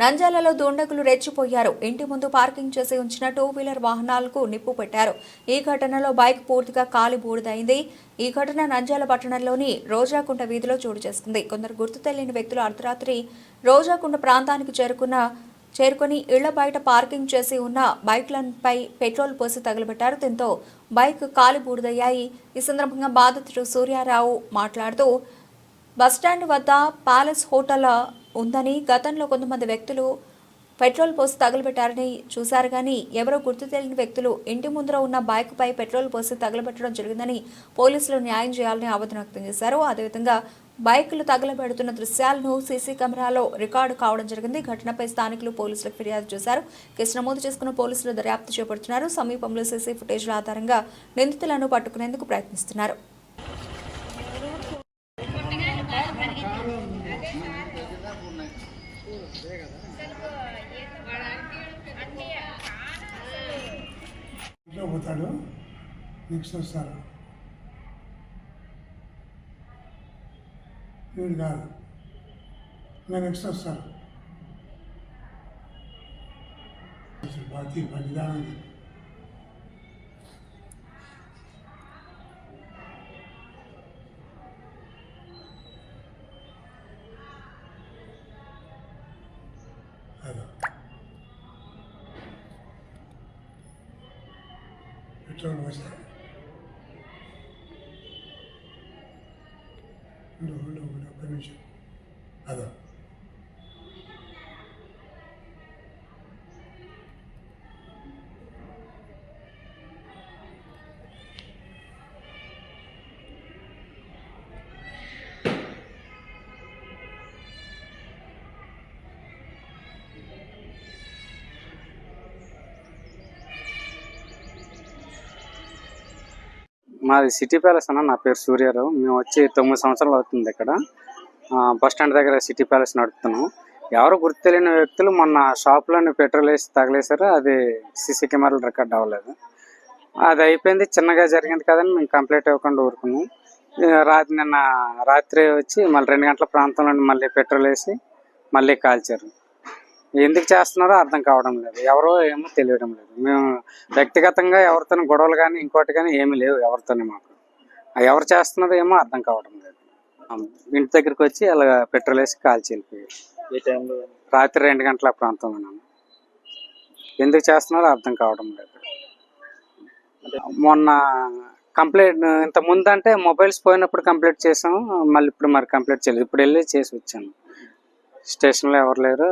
నంజాలలో దుండగులు రెచ్చిపోయారు. ఇంటి ముందు పార్కింగ్ చేసి ఉంచిన టూ వీలర్ వాహనాలకు నిప్పు పెట్టారు. ఈ ఘటనలో బైక్ పూర్తిగా కాలి బూడిదైంది. ఈ ఘటన నంజాల పట్టణంలోని రోజాకుంట వీధిలో చోటు చేసుకుంది. కొందరు గుర్తు తెలియని వ్యక్తులు అర్ధరాత్రి రోజాకుంట ప్రాంతానికి చేరుకున్న చేరుకొని ఇళ్ళ బయట పార్కింగ్ చేసి ఉన్న బైక్లపై పెట్రోల్ పోసి తగలబెట్టారు. దీంతో బైక్ కాలి బూడిదయ్యాయి. ఈ సందర్భంగా బాధితుడు సూర్యారావు మాట్లాడుతూ బస్టాండ్ వద్ద ప్యాలెస్ హోటల్ ఉందని గతంలో కొంతమంది వ్యక్తులు పెట్రోల్ పోసి తగలబెట్టారని చూశారు. కానీ ఎవరో గుర్తు తెలియని వ్యక్తులు ఇంటి ముందర ఉన్న బైక్పై పెట్రోల్ పోసి తగలబెట్టడం జరిగిందని పోలీసులు న్యాయం చేయాలని ఆవేదన వ్యక్తం చేశారు. అదేవిధంగా బైకులు తగలబెడుతున్న దృశ్యాలను సీసీ కెమెరాలో రికార్డు కావడం జరిగింది. ఘటనపై స్థానికులు పోలీసులకు ఫిర్యాదు చేశారు. కేసు నమోదు చేసుకున్న పోలీసులు దర్యాప్తు చేపడుతున్నారు. సమీపంలో సీసీ ఫుటేజ్ల ఆధారంగా నిందితులను పట్టుకునేందుకు ప్రయత్నిస్తున్నారు. ఇంట్లో పోతాడు నెక్స్ట్ వస్తారు వీడు కాదు. ఇంకా నెక్స్ట్ వస్తారు అసలు బాతి header. Return wisdom. No, no, no permission. Header. మాది సిటీ ప్యాలెస్ అన్న నా పేరు సూర్యారావు. మేము వచ్చి తొమ్మిది సంవత్సరాలు అవుతుంది ఇక్కడ. బస్ స్టాండ్ దగ్గర సిటీ ప్యాలెస్ నడుపుతున్నాం. ఎవరు గుర్తు తెలియని వ్యక్తులు మొన్న షాప్లోని పెట్రోల్ వేసి తగిలేశారు. అది సీసీ కెమెరాలు రికార్డ్ అవ్వలేదు. అది అయిపోయింది. చిన్నగా జరిగింది కదని మేము కంప్లైంట్ ఇవ్వకుండా ఊరుకున్నాం. రాత్రి నిన్న రాత్రి వచ్చి మళ్ళీ రెండు గంటల ప్రాంతంలో మళ్ళీ పెట్రోల్ వేసి మళ్ళీ కాల్చారు. ఎందుకు చేస్తున్నారో అర్థం కావడం లేదు. ఎవరో ఏమో తెలియడం లేదు. మేము వ్యక్తిగతంగా ఎవరితో గొడవలు కానీ ఇంకోటి కానీ ఏమీ లేవు ఎవరితోనే మాకు. ఎవరు చేస్తున్నారో ఏమో అర్థం కావడం లేదు. ఇంటి దగ్గరికి వచ్చి అలా పెట్రోల్ వేసి కాల్చి టైంలో? రాత్రి రెండు గంటల ప్రాంతంలో ఎందుకు చేస్తున్నారో అర్థం కావడం లేదు. మొన్న కంప్లైంట్ ఇంత ముందు అంటే మొబైల్స్ పోయినప్పుడు కంప్లీట్ చేసాం మళ్ళీ ఇప్పుడు మరి కంప్లీట్ చేయలేదు. ఇప్పుడు వెళ్ళి చేసి వచ్చాను. స్టేషన్లో ఎవరు లేరు.